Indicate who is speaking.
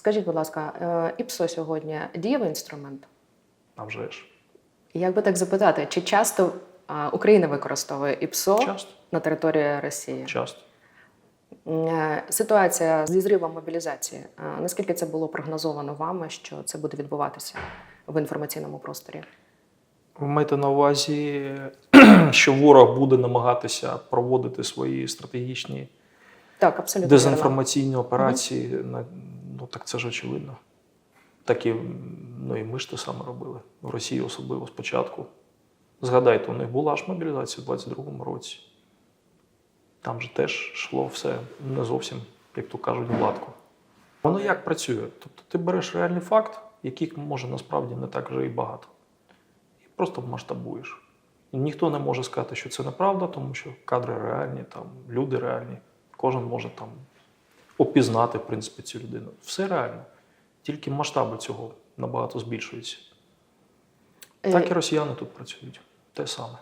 Speaker 1: Скажіть, будь ласка, е, ІПСО сьогодні дієвий інструмент?
Speaker 2: А вже ж.
Speaker 1: Як би так запитати, чи часто Україна використовує ІПСО
Speaker 2: Часто.
Speaker 1: на території Росії?
Speaker 2: Часто.
Speaker 1: Е, Ситуація зі зривом мобілізації. Наскільки це було прогнозовано вами, що це буде відбуватися в інформаційному просторі?
Speaker 2: Ви маєте на увазі, що ворог буде намагатися проводити свої стратегічні
Speaker 1: Так, абсолютно. вірно.
Speaker 2: дезінформаційні операції. на- Ну так це ж очевидно. Так і, ну, і ми ж те саме робили. В Росії особливо спочатку. Згадайте, у них була ж мобілізація в 22-му році. Там же теж йшло все не зовсім, як то кажуть, гладко. Воно як працює? Тобто ти береш реальний факт, яких може насправді не так вже і багато. І просто масштабуєш. І ніхто не може сказати, що це неправда, тому що кадри реальні, там, люди реальні. Кожен може там опізнати, в принципі, цю людину. Все реально. Тільки масштаби цього набагато збільшуються.
Speaker 1: Е,
Speaker 2: Так і росіяни тут працюють. Те саме.